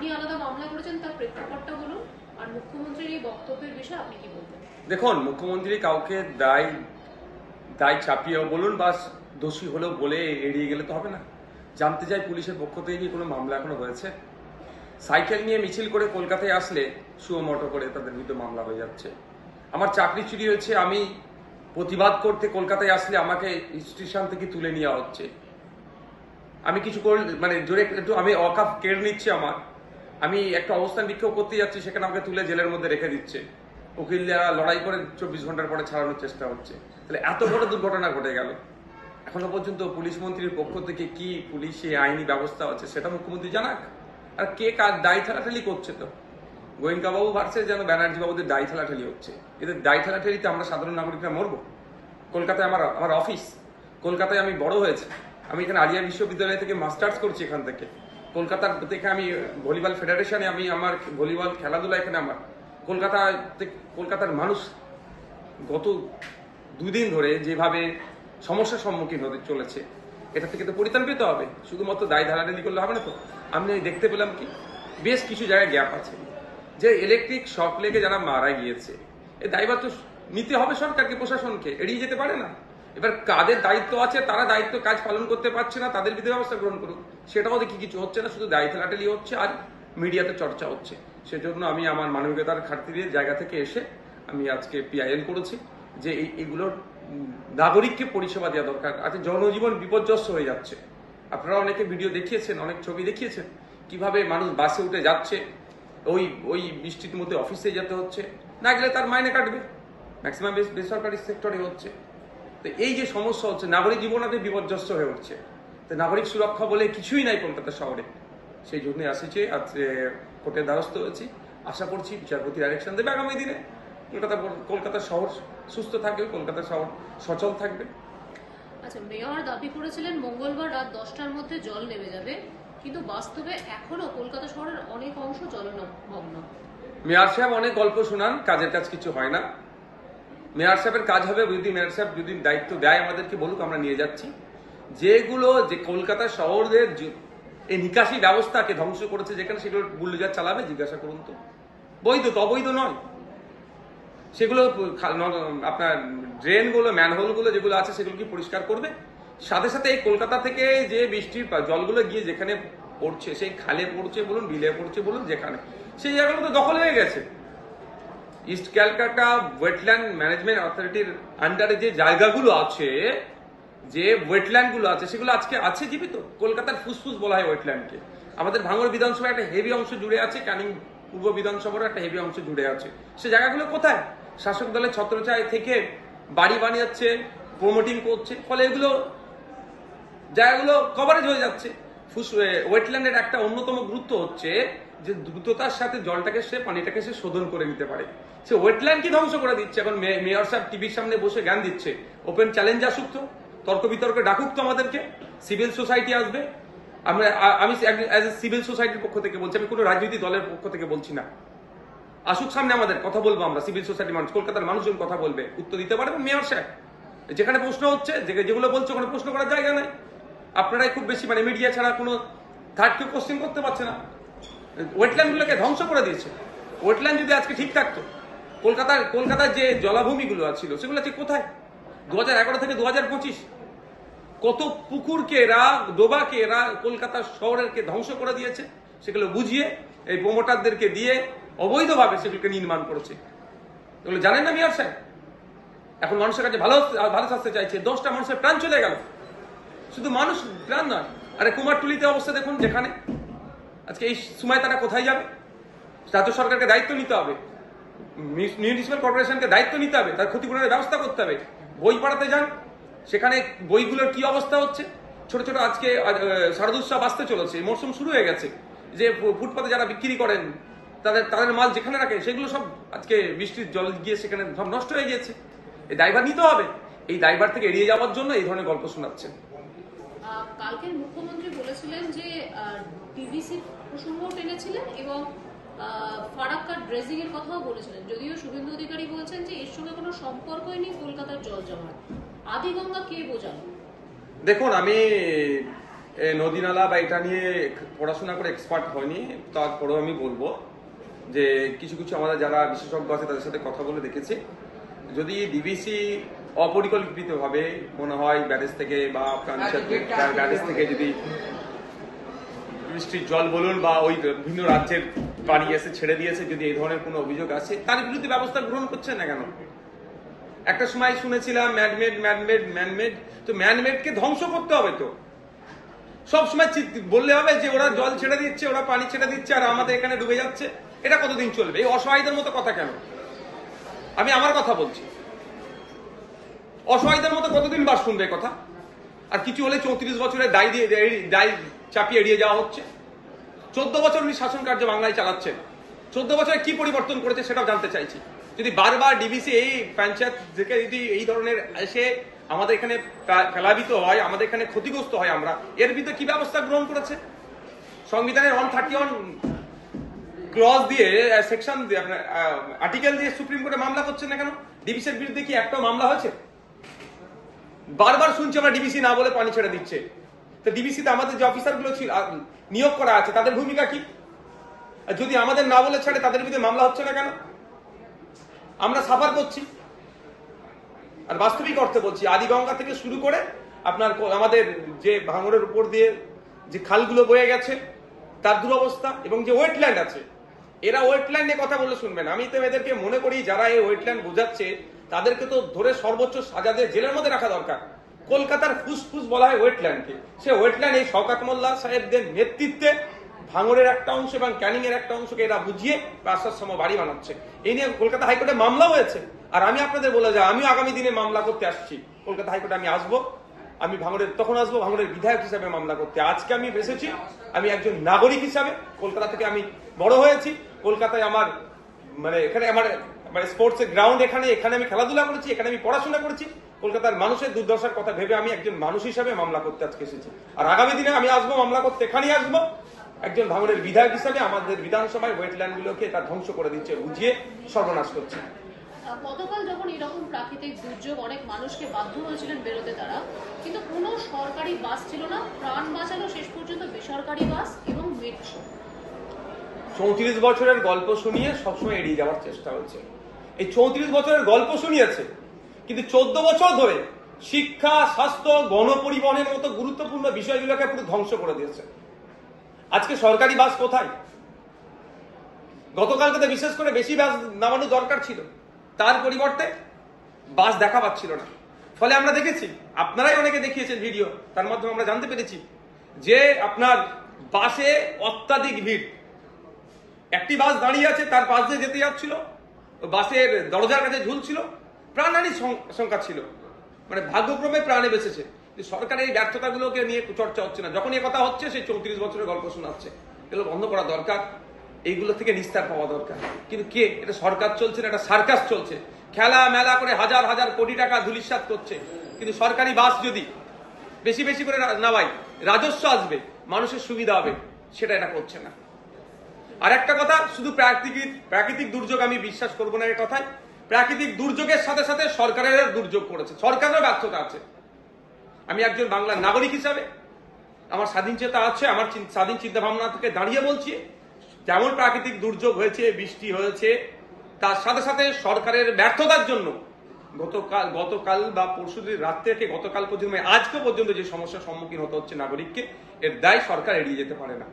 আপনি আলাদা মামলা করেছেন, তার প্রেক্ষাপটটা বলুন। আর মুখ্যমন্ত্রীর এই বক্তব্যের বিষয়ে আপনি কি বলবেন? দেখুন, মুখ্যমন্ত্রী কাউকে দায় দায় চাপিয়েও বলুন, বা দোষী হলেও বলে এড়িয়ে গেলে তো হবে না। জানতে চাই পুলিশের পক্ষ থেকে কি কোনো মামলা এখনও হয়েছে? সাইকেল নিয়ে মিছিল করে কলকাতায় আসলে সুমোটো করে তাদের বিরুদ্ধে মামলা হয়ে যাচ্ছে। আমার চাকরি চুরি হয়েছে, আমি প্রতিবাদ করতে কলকাতায় আসলে আমাকে স্টেশন থেকে তুলে নেওয়া হচ্ছে। আমি কিছু মানে জোরে একটু, আমি অকাপ কেড়ে নিচ্ছে আমার। আমি একটা অবস্থান বিক্ষোভ করতে যাচ্ছি, সেখানে আমাকে তুলে জেলের মধ্যে রেখে দিচ্ছে। উকিলরা লড়াই করে চব্বিশ ঘণ্টার পরে ছাড়ানোর চেষ্টা হচ্ছে। তাহলে এত বড় দুর্ঘটনা ঘটে গেল। এখনও পর্যন্ত পুলিশ মন্ত্রীর পক্ষ থেকে কি পুলিশে আইনি ব্যবস্থা আছে সেটা মুখ্যমন্ত্রী জানাক? আর কে কার দায় ঠেলাঠেলি করছে তো? গোয়েঙ্কা বাবু ভাবছে যেন ব্যানার্জি বাবুদের দায় ঠেলাঠেলি হচ্ছে। এদের দায় ঠেলাঠেলিতে আমরা সাধারণ নাগরিকরা মরবো? কলকাতায় আমার আমার অফিস। কলকাতায় আমি বড় হয়েছি। আমি এখানে আলিয়া বিশ্ববিদ্যালয় থেকে মাস্টার্স করছি এখান থেকে। কলকাতার থেকে আমি ভলিবল ফেডারেশনে আমি আমার ভলিবল খেলাধুলা এখানে আমার। কলকাতা কলকাতার মানুষ গত দুদিন ধরে যেভাবে সমস্যার সম্মুখীন হতে চলেছে, এটা থেকে তো পরিত্রাণ পেতে হবে। শুধুমাত্র দায় ধারাধারি করলে হবে না তো। আমি দেখতে পেলাম কি, বেশ কিছু জায়গায় গ্যাপ আছে। যে ইলেকট্রিক শক লেগে যারা মারা গিয়েছে, এ দায়ভার তো নিতে হবে সরকারকে, প্রশাসনকে, এড়িয়ে যেতে পারে না। এবার কাদের দায়িত্ব আছে তারা দায়িত্ব কাজ পালন করতে পারছে না তাদের বিধি ব্যবস্থা গ্রহণ করুন সেটাও দেখি কিছু হচ্ছে না শুধু দায়িত্ব লাটালি হচ্ছে আর মিডিয়াতে চর্চা হচ্ছে। সেজন্য আমি আমার মানবিকতার খাতিরের জায়গা থেকে এসে আমি আজকে পিআইএল করেছি যে এই এগুলোর উম, নাগরিককে পরিষেবা দেওয়া দরকার। আজকে জনজীবন বিপর্যস্ত হয়ে যাচ্ছে। আপনারা অনেকে ভিডিও দেখিয়েছেন অনেক ছবি দেখিয়েছেন কীভাবে মানুষ বাসে উঠে যাচ্ছে ওই ওই বৃষ্টির মধ্যে অফিসে যেতে হচ্ছে না গেলে তার মাইনে কাটবে। ম্যাক্সিমাম বেসরকারি সেক্টরে হচ্ছে। তো এই যে সমস্যা হচ্ছে নাগরিক জীবন আগে বিপর্যস্ত হয়ে উঠছে। তো নাগরিক সুরক্ষা বলে কিছুই নাই কলকাতা শহরে। সেই জন্য আসছে আজ কোর্টের দ্বারস্থ হয়েছি। আশা করছি বিচারপতি ডাইরেকশন দেবে আগামী দিনে। কলকাতা কলকাতা শহর সুস্থ থাকবে কলকাতা শহর সচল থাকবে। আচ্ছা মেয়র দাবি করেছিলেন মঙ্গলবার রাত দশটার মধ্যে জল নেমে যাবে কিন্তু বাস্তবে এখনও কলকাতা শহরের অনেক অংশ জলমগ্ন। মেয়র সাহেব অনেক গল্প শোনান কাজের কাজ কিছু হয় না। মেয়র সাহেবের কাজ হবে, যদি মেয়র সাহেব যদি দায়িত্ব দেয় আমাদেরকে বলুক, আমরা নিয়ে যাচ্ছি। যেগুলো যে কলকাতা শহরের এই নিকাশি ব্যবস্থাকে ধ্বংস করেছে, যেখানে সেগুলো বুল্ডোজার চালাবে, জিজ্ঞাসা করুন তো। বৈধ তো অবৈধ নয়। সেগুলো আপনার ড্রেনগুলো ম্যানহোলগুলো যেগুলো আছে, সেগুলো কি পরিষ্কার করবে? সাথে সাথে এই কলকাতা থেকে যে বৃষ্টির জলগুলো গিয়ে যেখানে পড়ছে, সেই খালে পড়ছে বলুন, বিলে পড়ছে বলুন, যেখানে। সেই জায়গাগুলো তো দখল হয়ে গেছে। ইস্ট ক্যালকাটা ওয়েটল্যান্ড ম্যানেজমেন্ট অথরিটির আন্ডারে যে জায়গাগুলো আছে, যে ওয়েটল্যান্ডগুলো আছে, সেগুলো আজকে আছে জীবিত। কলকাতার ফুসফুস বলা হয় ওয়েটল্যান্ডকে আমাদের ভাঙড় বিধানসভা একটা হেভি অংশ জুড়ে আছে ক্যানিং পূর্ব বিধানসভার একটা হেভি অংশ জুড়ে আছে। সে জায়গাগুলো কোথায়? শাসক দলের ছত্রছায় থেকে বাড়ি বানিয়েছে প্রমোটিং করছে, ফলে এগুলো জায়গাগুলো কভারেজ হয়ে যাচ্ছে। ফুস ওয়েটল্যান্ডের একটা অন্যতম গুরুত্ব হচ্ছে যে দ্রুততার সাথে জলটাকে সে, পানিটাকে সে শোধন করে নিতে পারে। সে ওয়েটল্যান্ড কি ধ্বংস করে দিচ্ছে। এখন মেয়র সাহেব টিভির সামনে বসে জ্ঞান দিচ্ছে। ওপেন চ্যালেঞ্জ আসুক তো, তর্ক বিতর্কে ডাকুক তো আমাদেরকে। সিভিল সোসাইটি আসবে। আমরা আমি অ্যাজ এ সিভিল সোসাইটির পক্ষ থেকে বলছি, আমি কোনো রাজনৈতিক দলের পক্ষ থেকে বলছি না। আসুক সামনে আমাদের, কথা বলব আমরা সিভিল সোসাইটি মানুষ, কলকাতার মানুষজন কথা বলবে। উত্তর দিতে পারবে মেয়র সাহেব। যেখানে প্রশ্ন হচ্ছে যেগুলো বলছে, ওখানে প্রশ্ন করার জায়গা নাই। আপনারাই খুব বেশি মানে মিডিয়া ছাড়া কোনো থার্ড কেউ কোশ্চেন করতে পারছে না। ওয়েটল্যান্ডগুলোকে ধ্বংস করে দিয়েছে। ওয়েটল্যান্ড যদি আজকে ঠিক থাকতো, কলকাতার কলকাতার যে জলাভূমিগুলো ছিল, সেগুলো আজকে কোথায়? দু হাজার এগারো থেকে দু হাজার পঁচিশ। কত পুকুরকে এরা, ডোবাকে এরা কলকাতা শহরেরকে ধ্বংস করে দিয়েছে, সেগুলো বুঝিয়ে এই প্রমোটারদেরকে দিয়ে অবৈধভাবে সেগুলোকে নির্মাণ করেছে। এগুলো জানেন না মিয়ার সাহেব? এখন মানুষের কাছে ভালো ভালো স্বাস্থ্য চাইছে, দশটা মানুষের প্রাণ চলে গেল। শুধু মানুষ প্রাণ নয়, আরে কুমারটুলিতে অবস্থা দেখুন যেখানে। আজকে এই সময় তারা কোথায় যাবে? রাজ্য সরকারকে দায়িত্ব নিতে হবে। মিউনিসিপ্যাল কর্পোরেশনকে দায়িত্ব নিতে হবে। তার ক্ষতিপূরণের ব্যবস্থা করতে হবে। বই পড়াতে যান। সেখানে বইগুলোর কি অবস্থা হচ্ছে? ছোট ছোট আজকে শারদোৎসব আসতে চলেছে। মরশুম শুরু হয়ে গেছে। যে ফুটপাতে যারা বিক্রি করেন তাদের তাদের মাল যেখানে রাখে সেগুলো সব আজকে বৃষ্টির জল গিয়ে সেখানে সব নষ্ট হয়ে গিয়েছে। এই দায়ভার নিতে হবে। এই দায়ভার থেকে এড়িয়ে যাওয়ার জন্য এই ধরনের গল্প শোনাচ্ছেন। আহ, কালকের মুখ্যমন্ত্রী বলেছিলেন যে টিভিসি প্রসঙ্গ টেনেছিলেন এবং ফারাক্কার ড্রেজিং এর কথাও বলেছিলেন। যদিও শুভেন্দু অধিকারী বলছেন যে এর সঙ্গে কোনো সম্পর্কই নেই কলকাতার জল জমার আদিগঙ্গা কে বোঝান? দেখুন আমি নদী নালা বা এটা নিয়ে পড়াশোনা করে এক্সপার্ট হয়নি তারপরেও আমি বলব যে কিছু কিছু আমাদের যারা বিশেষজ্ঞ আছে তাদের সাথে কথা বলে দেখেছি। যদি ডিবিসি অপরিকল্পিতভাবে মনে হয় ব্যারেজ থেকে বা আপনার ব্যারেজ থেকে যদি বৃষ্টির জল বলুন বা ওই বিভিন্ন রাজ্যের পানি এসে ছেড়ে দিয়েছে, যদি এই ধরনের কোনো অভিযোগ আছে তার বিরুদ্ধে ব্যবস্থা গ্রহণ করছেন না কেন? একটা সময় শুনেছিলাম, ম্যানমেড ম্যানমেড ম্যানমেড, তো ম্যানমেডকে ধ্বংস করতে হবে তো। সব সময় বললে হবে যে ওরা জল ছেড়ে দিচ্ছে, ওরা পানি ছেড়ে দিচ্ছে, আর আমাদের এখানে ডুবে যাচ্ছে। এটা কতদিন চলবে? এই অসহায়দের মতো কথা কেন? আমি আমার কথা বলছি। অসহায়দের মতো কতদিন বাস শুনবে কথা? আর কিছু হলে চৌত্রিশ বছরের দায়, দিয়ে, দায় চাপিয়ে এড়িয়ে যাওয়া হচ্ছে। চোদ্দ বছর উনি শাসন কার্য বাংলায় চালাচ্ছেন। চোদ্দ বছরে কি পরিবর্তন করেছে সেটাও জানতে চাইছি। যদি বারবার ডিবিসি এই পঞ্চায়েত থেকে যদি এই ধরনের এসে আমাদের এখানে ফেলাবিত হয়, আমাদের এখানে ক্ষতিগ্রস্ত হয় আমরা, এর ভিতরে কি ব্যবস্থা গ্রহণ করেছে? সংবিধানের ওয়ান থার্টি ওয়ান ক্লজ দিয়ে সেকশন দিয়ে আর্টিকেল দিয়ে সুপ্রিম কোর্টে মামলা করছেন না কেন? ডিবিসির বিরুদ্ধে কি একটা মামলা হয়েছে? বারবার শুনছি আমরা ডিবিসি না বলে পানি ছেড়ে দিচ্ছে। তো ডিবিসিতে আমাদের যে অফিসারগুলো ছিল নিয়োগ করা আছে, তাদের ভূমিকা কি? যদি আমাদের না বলে ছাড়ে, তাদের বিরুদ্ধে মামলা হচ্ছে না কেন? আমরা সাফার করছি। আর বাস্তবিক অর্থে বলছি, আদিগঙ্গা থেকে শুরু করে আপনার আমাদের যে ভাঙরের উপর দিয়ে যে খালগুলো বয়ে গেছে, তার দুরবস্থা এবং যে ওয়েটল্যান্ড আছে, এরা ওয়েটল্যান্ড কথা বলে শুনবেন। আমি তো এদেরকে মনে করি, যারা এই ওয়েটল্যান্ড বোঝাচ্ছে, তাদেরকে তো ধরে সর্বোচ্চ সাজা দিয়ে জেলের মধ্যে রাখা দরকার। কলকাতার ফুসফুস বলা হয় ওয়েটল্যান্ডকে। সে ওয়েটল্যান্ড এই শওকাত মোল্লা সাহেবদের নেতৃত্বে ভাঙরের একটা অংশ এবং ক্যানিং এর একটা অংশকে এরা বুঝিয়ে রাস্তার সময় বাড়ি বানাচ্ছে। এই নিয়ে কলকাতা হাইকোর্টে মামলা হয়েছে। আর আমি আপনাদের বলে যাই, আমিও আগামী দিনে মামলা করতে আসছি। কলকাতা হাইকোর্টে আমি আসব। আমি ভাঙরের তখন আসব ভাঙরের বিধায়ক হিসাবে মামলা করতে। আজকে আমি এসেছি, আমি একজন নাগরিক হিসাবে। কলকাতা থেকে আমি বড় হয়েছি। কলকাতায় আমার মানে এখানে আমার মানে স্পোর্টস গ্রাউন্ড এখানে এখানে আমি খেলাধুলা করেছি, এখানে আমি পড়াশোনা করেছি। কলকাতার মানুষের দুর্দশার কথা ভেবে আমি একজন মানুষ হিসাবে মামলা করতে আজকে এসেছি। আর আগামী দিনে আমি আসব মামলা করতে এখানেই আসব। একজন ভাঙরের বিধায়ক হিসাবে আমাদের বিধানসভায় ওয়েটল্যান্ড গুলোকে এটা ধ্বংস করে দিচ্ছে বুঝিয়ে সর্বনাশ করছে। গতকাল যখন এরকম প্রাকৃতিক দুর্যোগ অনেক মানুষকে বাধ্য হয়েছিলেন বেরোতে তারা কিন্তু কোনো সরকারি বাস ছিল না প্রাণ বাঁচালো শেষ পর্যন্ত বেসরকারি বাস এবং মেট্রো চৌত্রিশ বছরের গল্প শুনিয়ে সবসময় এড়িয়ে যাওয়ার চেষ্টা হচ্ছে। এই চৌত্রিশ বছরের গল্প শুনিয়েছে কিন্তু চোদ্দ বছর ধরে শিক্ষা, স্বাস্থ্য, গণপরিবহনের মতো গুরুত্বপূর্ণ বিষয়গুলোকে পুরো ধ্বংস করে দিয়েছে। আজকে সরকারি বাস কোথায়? গতকালকে তো বিশেষ করে বেশি বাস নামানো দরকার ছিল। তার পরিবর্তে বাস দেখা পাচ্ছিল না। ফলে আমরা দেখেছি, আপনারাই অনেকে দেখিয়েছেন ভিডিও, তার মাধ্যমে আমরা জানতে পেরেছি যে আপনার বাসে অত্যাধিক ভিড়। একটি বাস দাঁড়িয়ে আছে, তার পাশ দিয়ে যেতে যাচ্ছিল। বাসের দরজার কাছে ঝুলছিল। প্রাণহানির সংখ্যা ছিল। মানে ভাগ্যক্রমে প্রাণে বেঁচেছে। যে সরকারের এই ব্যর্থতাগুলোকে নিয়ে চর্চা হচ্ছে না। যখন এই কথা হচ্ছে, সেই চৌত্রিশ বছরের গল্প শোনাচ্ছে। এগুলো বন্ধ করা দরকার। এইগুলো থেকে নিস্তার পাওয়া দরকার। কিন্তু কে? এটা সরকার চলছে না, এটা সার্কাস চলছে। খেলা মেলা করে হাজার হাজার কোটি টাকা ধুলিস্বাদ করছে। কিন্তু সরকারি বাস যদি বেশি বেশি করে নামাই রাজস্ব আসবে, মানুষের সুবিধা হবে, সেটা এটা করছে না। আর একটা কথা, শুধু প্রাকৃতিক প্রাকৃতিক দুর্যোগ আমি বিশ্বাস করব না এর কথায়। প্রাকৃতিক দুর্যোগের সাথে সাথে সরকারের দুর্যোগ করেছে। সরকারেরও ব্যর্থতা আছে। আমি একজন বাংলার নাগরিক হিসাবে আমার স্বাধীন চেতা আছে, আমার স্বাধীন চিন্তা ভাবনা থেকে দাঁড়িয়ে বলছি, যেমন প্রাকৃতিক দুর্যোগ হয়েছে, বৃষ্টি হয়েছে, তার সাথে সাথে সরকারের ব্যর্থতার জন্য গতকাল গতকাল বা পরশুদিন রাত থেকে গতকাল পর্যন্ত, আজকে পর্যন্ত যে সমস্যার সম্মুখীন হতে হচ্ছে নাগরিককে, এর দায় সরকার এড়িয়ে যেতে পারে না।